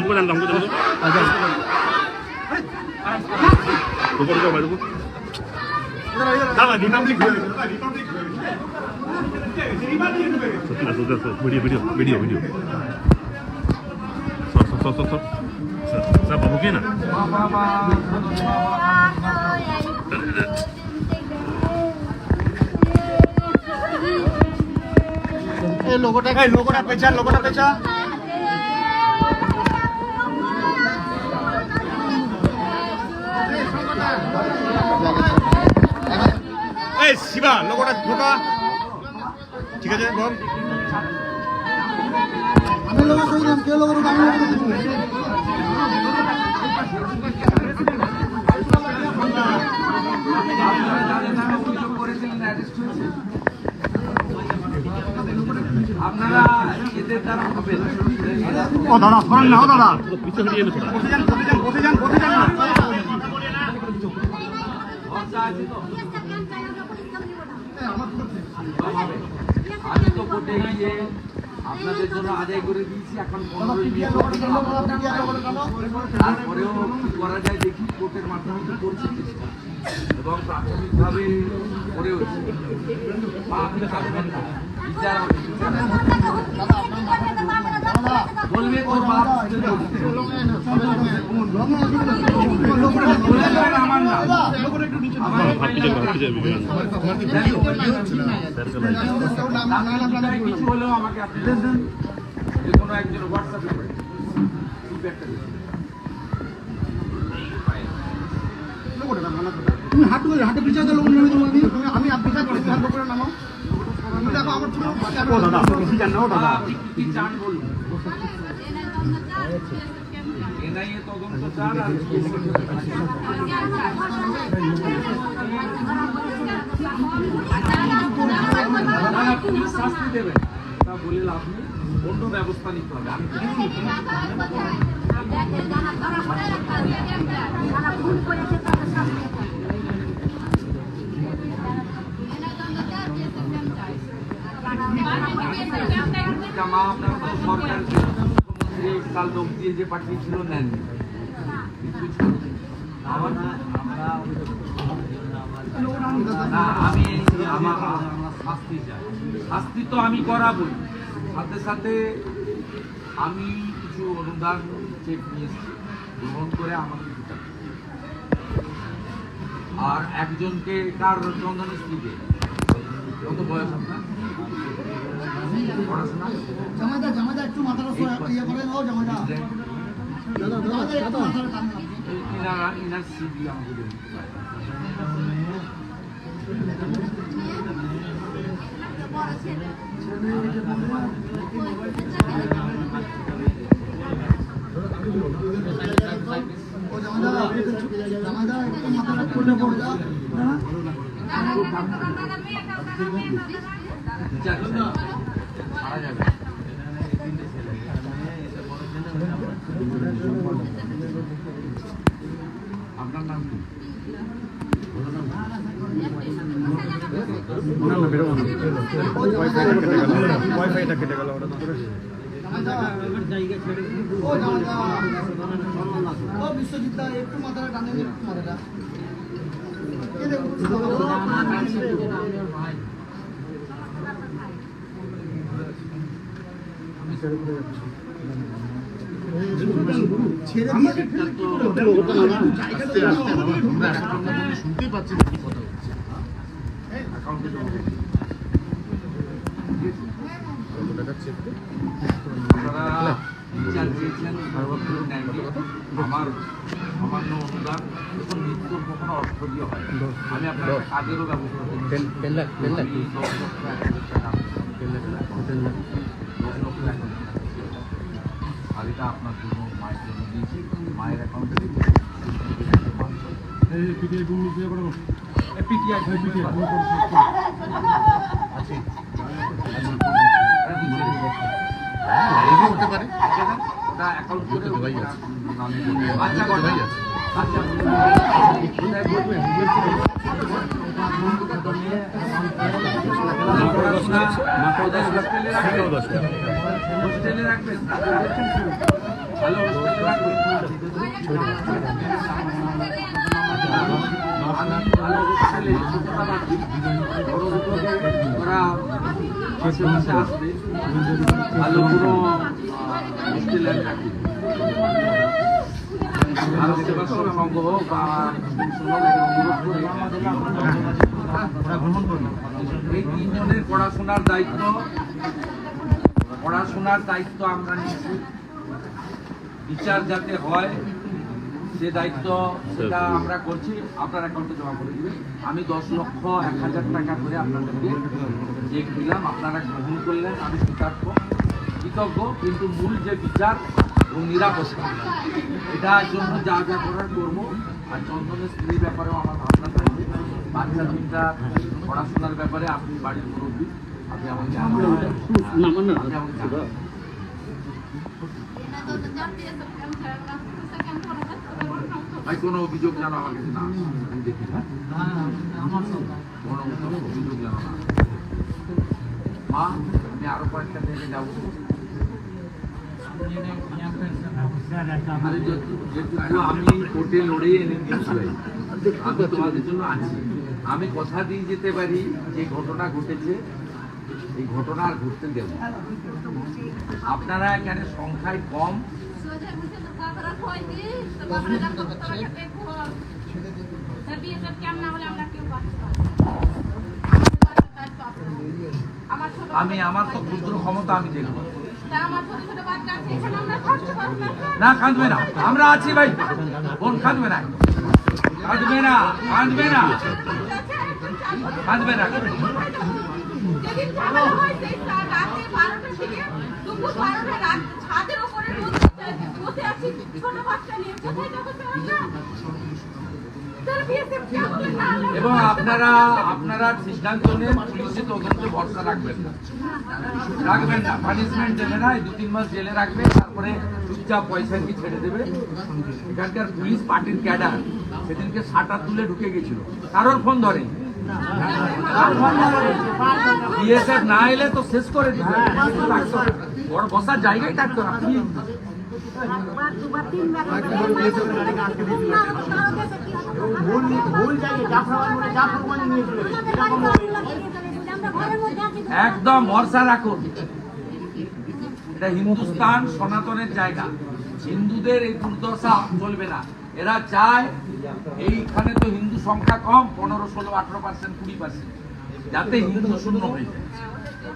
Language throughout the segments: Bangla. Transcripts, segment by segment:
누구 난다 누구 누구 누구 누구 말고 나가 니 남들 그래 나가 니 남들 그래 좋다 좋다 좋다 미디어 미디어 미디어 미디어 쏘쏘쏘쏘 자 바보게나 এই লোকটা এই লোকটা পেঁচা লোকটা পেঁচা জয় শিবা লোকটা ঢোকা। ঠিক আছে বল। আমি লোক কইলাম কে লোক আমি লোক ও আমি তো কোর্টে গিয়ে আপনাদের জন্য আদায় করে দিয়েছি এখন তারপরেও করা যায় দেখি কোর্টের মাধ্যমে কি করছি এবং প্রাথমিকভাবে করেও বা আপনি বিচার। বলবে করে। তুমি হাঁটু হাঁটু পিছাতে লোক নেমে তোমার আমি কাছে হাত করে ও দাদা বসে যান না ও দাদা কি কি চান বলুন এনআইএ তদন্ত চান আর শাস্তি দেবেন তা বলে নেই অন্য ব্যবস্থা নিতে হবে আমি মা আপনার সরকার কাল লোক দিয়ে যে পাঠিয়েছিল আমার আমি আমার শাস্তি চাই। শাস্তি তো আমি করাবই। সাথে সাথে আমি কিছু অনুদান চেক নিয়েছি গ্রহণ করে আমাকে। আর একজনকে কার চন্দন স্ত্রীকে কত বয়স আপনার? পড়াশোনা জামাইদা জামাইদা একটু মাথাটা ইয়ে করে নাও জামাইদা। ইনারা ইনার সিবি আমাকে দেবেন জামাইদা জামাইদা একটু মাথাটা খুলে পড়ে যাও হ্যাঁ যাচ্ছে ছাড়া যাবে আপনার নাম কি ওয়াইফাইটা কেটে গেল ওটা ও জামাইদা ও বিশ্বজিৎ দা একটু মাথাটা টানে একটু মাথাটা এই দেখো ছেড়ে দিয়ে এটা তো অ্যাকাউন্টে জমা করতে হবে। আপনারা বিচার চেয়েছেন সর্বত্র ন্যায়কে আমার সামান্য অনুদান এখন মৃত্যুর কখনো হয়। আমি আপনার কাজেরও ব্যবস্থা দশ লক্ষ টাকা। আর এটা আপনার জন্য মায়ের জন্য দিয়েছি। মায়ের অ্যাকাউন্টে হতে পারে অ্যাকাউন্ট করে ভাই আছে ভালো এই তিনজনের পড়াশোনার দায়িত্ব পড়াশোনার দায়িত্ব আমরা নিচ্ছি। বিচার যাতে হয় সে দায়িত্ব সেটা আমরা করছি আপনার অ্যাকাউন্টে জমা করে দিবেন আমি দশ লক্ষ এক হাজার টাকা করে আপনাদেরকে চেক দিলাম আপনারা গ্রহণ করলেন আমি কৃতজ্ঞ কৃতজ্ঞ কিন্তু মূল যে বিচার এবং নিরাপত্তা এটার জন্য যা যা করার করব আর চন্দনের স্ত্রীর ব্যাপারেও আমার ভাবনা থাকবে বাচ্চা দুটা পড়াশোনার ব্যাপারে আপনি বাড়ির মুরব্বী আপনি আমাকে। আপনি আমাকে। ভাই কোনো অভিযোগ জানো আমার কাছে না আমি দেখি কোনো অভিযোগ জানো না। মা আমি আরও কয়েকটা জায়গায় যাব। আরে যেহেতু যেটুকু আমি কোর্টে লড়ে এনে দিয়েছি আমি তোমাদের জন্য আছি। আমি কথা দিয়ে যেতে পারি যে ঘটনা ঘটেছে। এই ঘটনা আর ঘটতে দেব আপনারা এখানে সংখ্যায় কম। আমি, আমার তো ক্ষুদ্র ক্ষমতা আমি দেখব। না, কাঁদবে না। আমরা আছি ভাই। বোন, কাঁদবে না। কাঁদবে না কাঁদবে না। কাঁদবে না। যেদিন ঝামেলা সেই রাতে 12টা থেকে দুপুর 12টা রাত ছাদের ওপরে বসে আছি ছোট বাচ্চা নিয়ে। কোথায় যাব স্যার আমরা? স্যার, BSF ক্যাম্পে না? হলে- এবং আপনারা আপনারা সিদ্ধান্ত নেন পুলিশে তদন্তে ভরসা রাখবেন না। রাখবেন না। পানিশমেন্ট দেবে না দু তিন মাস জেলে রাখবে তারপরে চুপচাপ পয়সা কি ছেড়ে দেবে? এখানকার পুলিশ পার্টির ক্যাডার সেদিনকে সাটা তুলে ঢুকে গেছিল। কারোর ফোন ধরে বিএসএফ না এলে তো শেষ করে ওর বসার জায়গায় থাকতো না। একদম ভরসা রাখুন। এটা হিন্দুস্তান সনাতনের জায়গা। হিন্দুদের এই দুর্দশা চলবে না। এরা চায় এইখানে তো হিন্দু সংখ্যা কম, পনেরো, ষোলো, আঠারো পার্সেন্ট কুড়ি পার্সেন্ট যাতে হিন্দু শূন্য হয়ে যায়।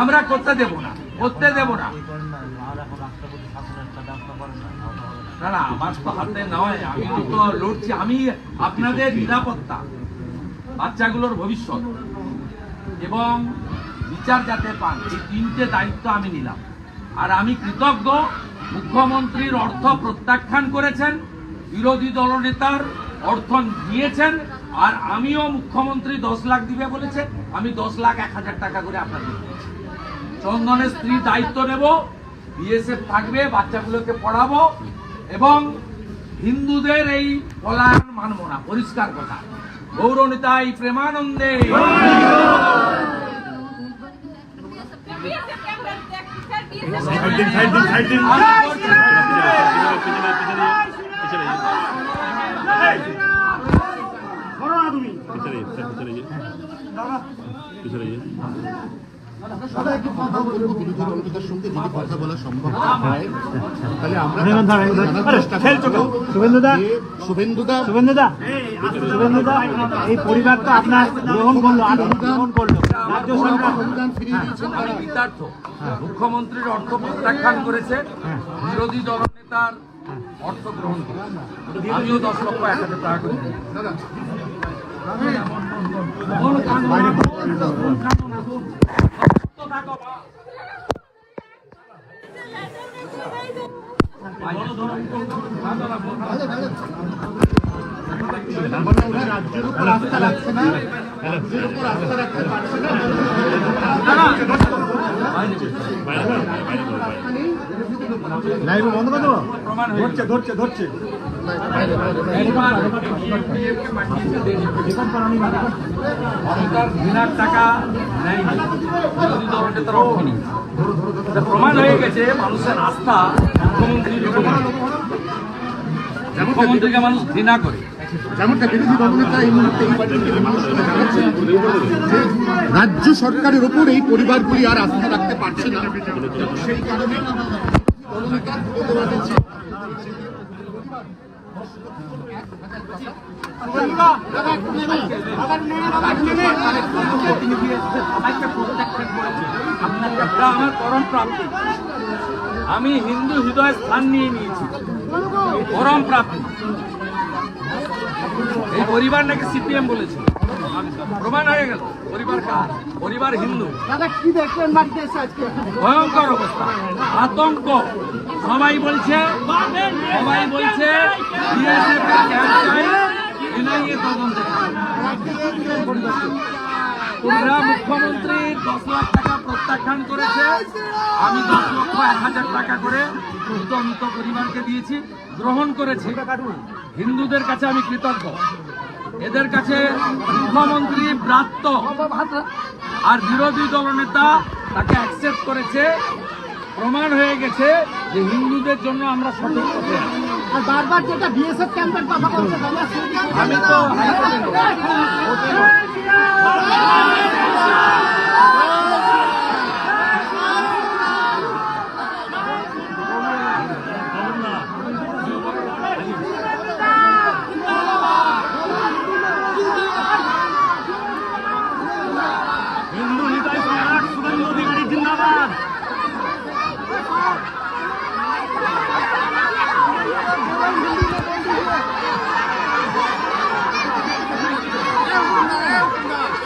আমরা করতে দেব না, করতে দেব না। না না, আমার তো হাতে নয়, আমি তো লড়ছি, আমি আপনাদের নিরাপত্তা, বাচ্চাগুলোর ভবিষ্যৎ। এবং বিচার যাতে পান, এই তিনটে দায়িত্ব আমি নিলাম। আর আমি কৃতজ্ঞ, মুখ্যমন্ত্রীর অর্থ প্রত্যাখ্যান করেছেন, বিরোধী দলনেতার অর্থ দিয়েছেন আর আমিও মুখ্যমন্ত্রী দশ লাখ দিবে বলেছে আমি দশ লাখ এক হাজার টাকা করে আপনাদের দিয়েছি। চন্দনের স্ত্রী দায়িত্ব নেব বিএসএফ থাকবে বাচ্চাগুলোকে পড়াবো এবং হিন্দুদের এই পলায়ন মানব না পরিষ্কার কথা। গৌরনিতাই প্রেমানন্দে। BSF ক্যাম্পে দেখ- স্যার, BSF সাইড দিন। সাইড দিন সাইড দিন এই পরিবার তো আপনার গ্রহণ করল গ্রহণ করল রাজ্য সরকার মুখ্যমন্ত্রীর অর্থ প্রত্যাখ্যান করেছে। বিরোধী দলনেতার অর্থ গ্রহণ করেছে আমিও দশ লক্ষ এক হাজার টাকা করে। রাজ্যের উপর আস্থা রাখছে না আস্থা রাখতে পারছে না লাইভ বন্ধ করে দেবো? ধরছে ধরছে ধরছে। টাকা নেয়নি বিরোধী অর্থ প্রমাণ হয়ে গেছে মানুষের আস্থা মুখ্যমন্ত্রীর উপরে মুখ্যমন্ত্রীকে মানুষ ঘৃণা করে। যেমনটা বিরোধী দলনেতা এই মুহূর্তে এই বাড়িতে মানুষ জানাচ্ছেন যে রাজ্য সরকারের ওপর এই পরিবারগুলি আর আস্থা রাখতে পারছে না। সেই কারণে আমি হিন্দু হৃদয় স্থান নিয়ে নিয়েছি। পরম প্রাপ্তি। এই পরিবার নাকি সিপিএম বলেছে। প্রমাণ হয়ে গেল। পরিবার কার? পরিবার হিন্দু। দাদা কি দেখলেন মাটিতে আজকে? ভয়ঙ্কর অবস্থা। আতঙ্ক। সবাই বলছে সবাই বলছে। ওরা মুখ্যমন্ত্রী দশ লাখ টাকা প্রত্যাখ্যান করেছে। আমি দশ লক্ষ এক হাজার টাকা করে মৃত মৃত পরিবারকে দিয়েছি গ্রহণ করেছি। হিন্দুদের কাছে আমি কৃতজ্ঞ। এদের কাছে মুখ্যমন্ত্রী ব্রাত্য আর বিরোধী দলনেতা তাকে অ্যাকসেপ্ট করেছে। প্রমাণ হয়ে গেছে যে হিন্দুদের জন্য আমরা সঠিক পথে আর বারবার যেটা বিএসএফ ক্যাম্পের কথা বলছে আমি তো হাইকোর্টে নেব। হিন্দু হৃদয় সম্রাট শুভেন্দু অধিকারী জিন্দাবাদ চলো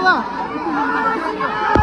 우!